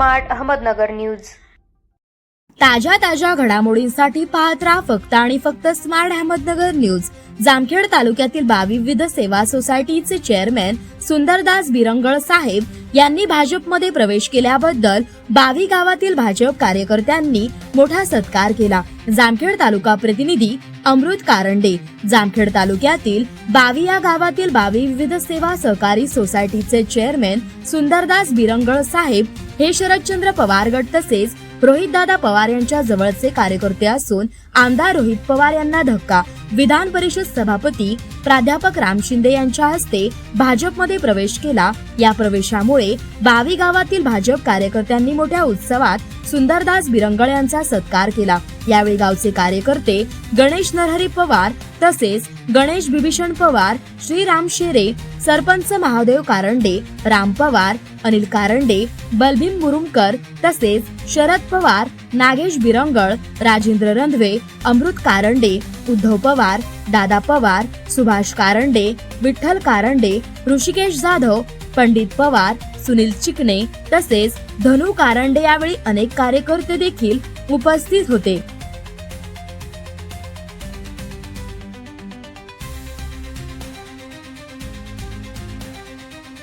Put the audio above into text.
Smart Ahmednagar news. ताज्या ताज्या घडामोडींसाठी पाहत राहा फक्त आणि फक्त स्मार्ट अहमदनगर न्यूज. जामखेड तालुक्यातील बावी विविध सेवा सोसायटीचे चेअरमॅन सुंदरदास बिरंगळ साहेब यांनी भाजपमध्ये प्रवेश केल्याबद्दल बावी गावातील भाजप कार्यकर्त्यांनी मोठा सत्कार केला. जामखेड तालुका प्रतिनिधी अमृत कारंडे. जामखेड तालुक्यातील बावी या गावातील बावी विविध सेवा सहकारी सोसायटीचे चेअरमॅन सुंदरदास बिरंगळ साहेब हे शरदचंद्र पवार गट तसेच रोहितदादा पवार यांच्या जवळचे कार्यकर्ते असून आमदार रोहित पवार यांना धक्का विधान परिषद सभापती प्राध्यापक राम शिंदे यांच्या हस्ते भाजपमध्ये प्रवेश केला. या प्रवेशामुळे बावी गावातील भाजप कार्यकर्त्यांनी मोठ्या उत्सवात सुंदरदास बिरंगळ यांचा सत्कार केला. यावेळी गावचे कार्यकर्ते गणेश नरहरी पवार तसेच गणेश बिभीषण पवार श्रीराम शेरे सरपंच महादेव कारंडे राम पवार अनिल कारंडे बलभीम मुरुमकर तसेच शरद पवार नागेश बिरंगळ राजेंद्र रंधवे अमृत कारंडे उद्धव पवार दादा पवार सुभाष कारंडे विठ्ठल कारंडे ऋषिकेश जाधव पंडित पवार सुनील चिकणे तसेच धनु कारंडे यावेळी अनेक कार्यकर्ते देखील उपस्थित होते.